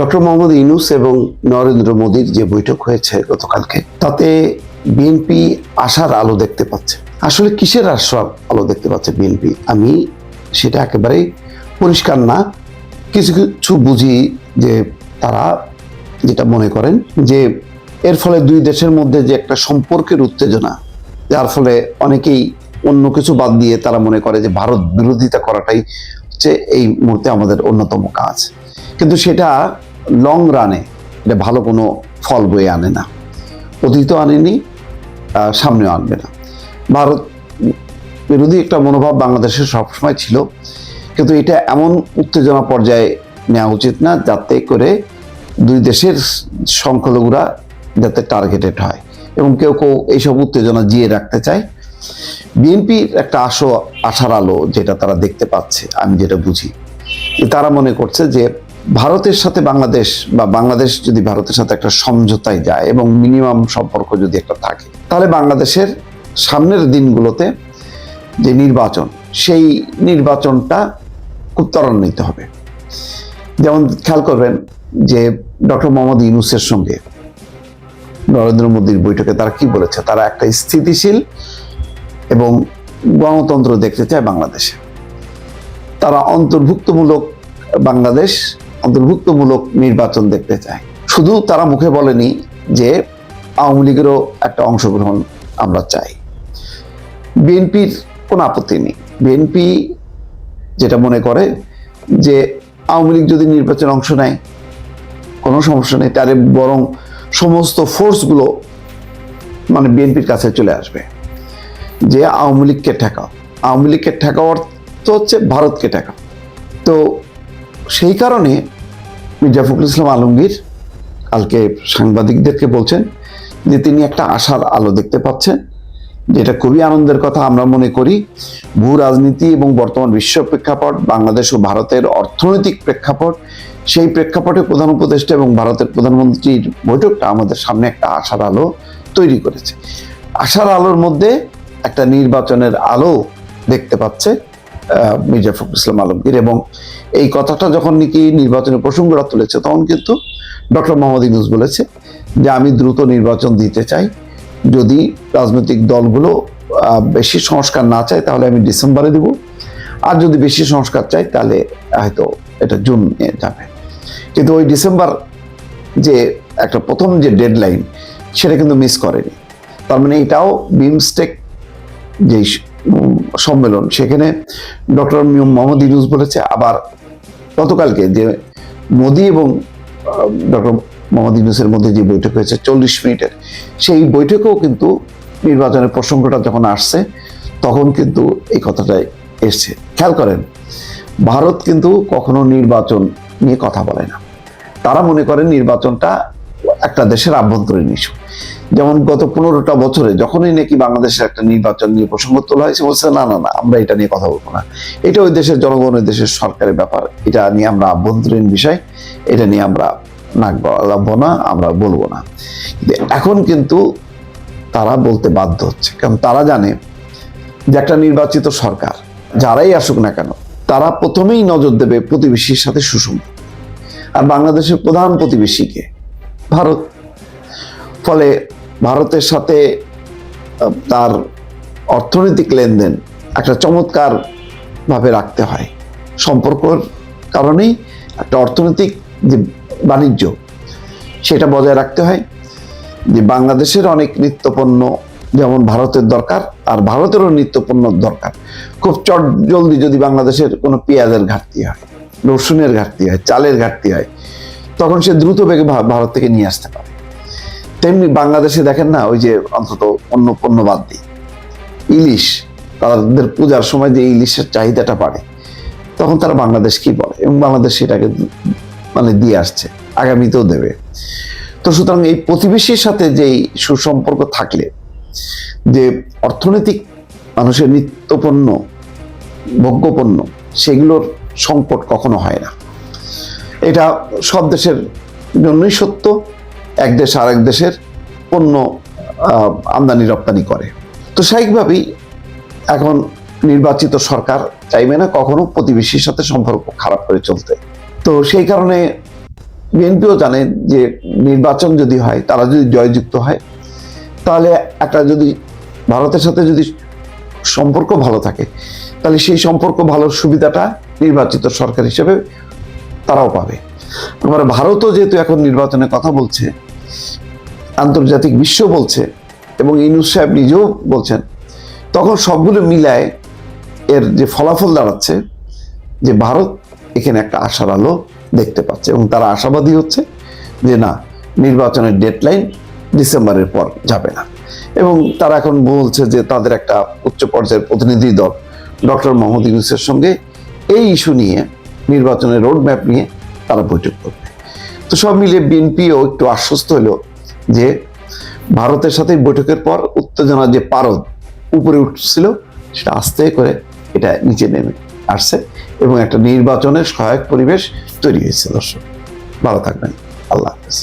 Doctor Mohammad Yunus এবং নরেন্দ্র মোদীর যে বৈঠক হয়েছে গতকালকে, তাতে বিএনপি আশার আলো দেখতে পাচ্ছে। আসলে কিসের আশার আলো দেখতে পাচ্ছে বিএনপি? আমি সেটা একেবারেই পরিষ্কার না। কিছু কিছু বুঝি যে তারা যেটা মনে করেন যে এর ফলে দুই দেশের মধ্যে যে একটা সম্পর্কের উত্তেজনা, যার ফলে অনেকেই অন্য কিছু বাদ দিয়ে তারা মনে করে যে ভারত বিরোধিতা করাটাই হচ্ছে এই মুহূর্তে আমাদের অন্যতম কাজ। কিন্তু সেটা লং রানে এটা ভালো কোনো ফল বয়ে আনে না। অতীত আনেনি সামনেও আনবে না। ভারত বিরোধী একটা মনোভাব বাংলাদেশে সবসময় ছিল, কিন্তু এটা এমন উত্তেজনা পর্যায়ে নেওয়া উচিত না যাতে করে দুই দেশের সংখ্যালঘুরা যাতে টার্গেটেড হয় এবং কেউ কেউ এইসব উত্তেজনা জিয়ে রাখতে চায়। বিএনপির একটা আশো আশার আলো যেটা তারা দেখতে পাচ্ছে, আমি যেটা বুঝি। তারা মনে করছে যে ভারতের সাথে বাংলাদেশ বা বাংলাদেশ যদি ভারতের সাথে একটা সমঝোতায় যায় এবং মিনিমাম সম্পর্ক যদি একটা থাকে, তাহলে বাংলাদেশের সামনের দিনগুলোতে যে নির্বাচন, সেই নির্বাচনটা খুব ত্বরান্বিত হবে। যেমন খেয়াল করবেন যে ডক্টর মোহাম্মদ ইউনুসের সঙ্গে নরেন্দ্র মোদীর বৈঠকে তারা কি বলেছে? তারা একটা স্থিতিশীল এবং গণতন্ত্র দেখতে চায় বাংলাদেশে। তারা অন্তর্ভুক্তমূলক বাংলাদেশ অন্তর্ভুক্তমূলক নির্বাচন দেখতে চায়। শুধু তারা মুখে বলেনি যে আওয়ামী লীগেরও একটা অংশগ্রহণ আমরা চাই। বিএনপির কোনো আপত্তি নেই। বিএনপি যেটা মনে করে যে আওয়ামী লীগ যদি নির্বাচনে অংশ নেয়, কোনো সমস্যা নেই, তাহলে বরং সমস্ত ফোর্সগুলো মানে বিএনপির কাছে চলে আসবে যে আওয়ামী লীগকে ঠেকাও। আওয়ামী লীগকে ঠেকাও অর্থ হচ্ছে ভারতকে ঠেকাও। তো সেই কারণে মির্জা ফখরুল ইসলাম আলমগীর কালকে সাংবাদিকদেরকে বলছেন যে তিনি একটা আশার আলো দেখতে পাচ্ছেন, যেটা খুবই আনন্দের কথা আমরা মনে করি। ভূ রাজনীতি এবং বর্তমান বিশ্ব প্রেক্ষাপট, বাংলাদেশ ও ভারতের অর্থনৈতিক প্রেক্ষাপট, সেই প্রেক্ষাপটে প্রধান উপদেষ্টা এবং ভারতের প্রধানমন্ত্রীর বৈঠকটা আমাদের সামনে একটা আশার আলো তৈরি করেছে। আশার আলোর মধ্যে একটা নির্বাচনের আলো দেখতে পাচ্ছে। মির্জা ফখরুল ইসলাম আলমগীর এবং এই কথাটা যখন নাকি নির্বাচনের প্রসঙ্গটা তুলেছে, তখন কিন্তু ডক্টর মোহাম্মদ ইউনুস বলেছে যে, আমি দ্রুত নির্বাচন দিতে চাই। যদি রাজনৈতিক দলগুলো বেশি সংস্কার না চায়, তাহলে আমি ডিসেম্বরে দেব। আর যদি বেশি সংস্কার চাই তাহলে হয়তো এটা জুন যাবে। কিন্তু ওই ডিসেম্বর যে একটা প্রথম যে ডেডলাইন, সেটা কিন্তু মিস করেনি। তার মানে এটাও বিমস্টেক যে সম্মেলন। সেখানে ডক্টর মোহাম্মদ ইউনুস বলেছে, আবার গতকালকে যে মোদি এবং ডক্টর মোহাম্মদ ইউনুসের মধ্যে যে বৈঠক হয়েছে চল্লিশ মিনিটের, সেই বৈঠকেও কিন্তু নির্বাচনের প্রসঙ্গটা যখন আসছে, তখন কিন্তু এই কথাটাই এসছে। খেয়াল করেন, ভারত কিন্তু কখনো নির্বাচন নিয়ে কথা বলে না। তারা মনে করেন নির্বাচনটা একটা দেশের আভ্যন্তরীণ ইস্যু। যেমন গত পনেরোটা বছরে যখনই নাকি বাংলাদেশের একটা নির্বাচন নিয়ে প্রসঙ্গ তোলা হয়েছে, বলছে, না না না, আমরা এটা নিয়ে কথা বলব না। এটা ওই দেশের জনগণ, ওই দেশের সরকারের ব্যাপার। এটা নিয়ে আমরা আভ্যন্তরীণ বিষয়, এটা নিয়ে আমরা নাক গলাবো না, আমরা বলব না। এখন কিন্তু তারা বলতে বাধ্য হচ্ছে। কারণ তারা জানে যে একটা নির্বাচিত সরকার, যারাই আসুক না কেন, তারা প্রথমেই নজর দেবে প্রতিবেশীর সাথে সুসম্পর্ক আর বাংলাদেশের প্রধান প্রতিবেশীকে, ভারত। ফলে ভারতের সাথে তার অর্থনৈতিক লেনদেন একটা চমৎকার ভাবে রাখতে হয়। সম্পর্কর কারণেই একটা অর্থনৈতিক যে বাণিজ্য, সেটা বজায় রাখতে হয়। যে বাংলাদেশের অনেক নিত্যপণ্য, যেমন ভারতের দরকার, আর ভারতেরও নিত্যপণ্য দরকার। খুব চট জলদি যদি বাংলাদেশের কোনো পেঁয়াজের ঘাটতি হয়, রসুনের ঘাটতি হয়, চালের ঘাটতি হয়, তখন সে দ্রুত বেগে ভারত থেকে নিয়ে আসতে পারে তেমনি বাংলাদেশে দেখেন না, ওই যে অন্তত অন্য পণ্য বাদ দিই। ইলিশ, তাদের পূজার সময় যে ইলিশের চাহিদাটা বাড়ে, তখন তারা বাংলাদেশ বাংলাদেশকেই বলে? এবং বাংলাদেশ সেটাকে মানে দিয়ে আসছে, আগামীতেও দেবে। তো সুতরাং এই প্রতিবেশীর সাথে যেই সুসম্পর্ক থাকলে, যে অর্থনৈতিক মানুষের নিত্যপণ্য, ভোগ্যপণ্য, সেগুলোর সংকট কখনো হয় না। এটা সব দেশের জন্যই সত্য। এক দেশ আর এক দেশের পণ্য আমদানি, রপ্তানি করে। তো স্বাভাবিকভাবেই এখন নির্বাচিত সরকার চাইবে না কখনো প্রতিবেশীর সাথে সম্পর্ক খারাপ করে চলতে। তো সেই কারণে বিএনপিও জানে যে নির্বাচন যদি হয়, তারা যদি জয়যুক্ত হয়, তাহলে একটা যদি ভারতের সাথে যদি সম্পর্ক ভালো থাকে, তাহলে সেই সম্পর্ক ভালোর সুবিধাটা নির্বাচিত সরকার হিসেবে তারাও পাবে। আবার ভারতও যেহেতু এখন নির্বাচনের কথা বলছে আন্তর্জাতিক বিশ্ব বলছে এবং ইনুস সাহেব নিজেও বলছেন। তখন সবগুলো মিলায় এর যে ফলাফল দাঁড়াচ্ছে, যে ভারত এখানে একটা আশার আলো দেখতে পাচ্ছে এবং তারা আশাবাদী হচ্ছে যে না, নির্বাচনের ডেডলাইন ডিসেম্বরের পর যাবে না। এবং তারা এখন বলছে যে তাদের একটা উচ্চ পর্যায়ের প্রতিনিধি দল ডক্টর মোহাম্মদ ইউনুসের সঙ্গে এই ইস্যু নিয়ে, নির্বাচনের রোড ম্যাপ নিয়ে তারা বৈঠক করবে। তো সব মিলিয়ে বিএনপিও একটু আশ্বস্ত হলো যে ভারতের সাথে বৈঠকের পর উত্তেজনা যে পারদ উপরে উঠছিল, সেটা আস্তে করে এটা নিচে নেমে আসছে এবং একটা নির্বাচনের সহায়ক পরিবেশ তৈরি হয়েছে, দর্শক। ভালো থাকবেন। আল্লাহ হাফেজ।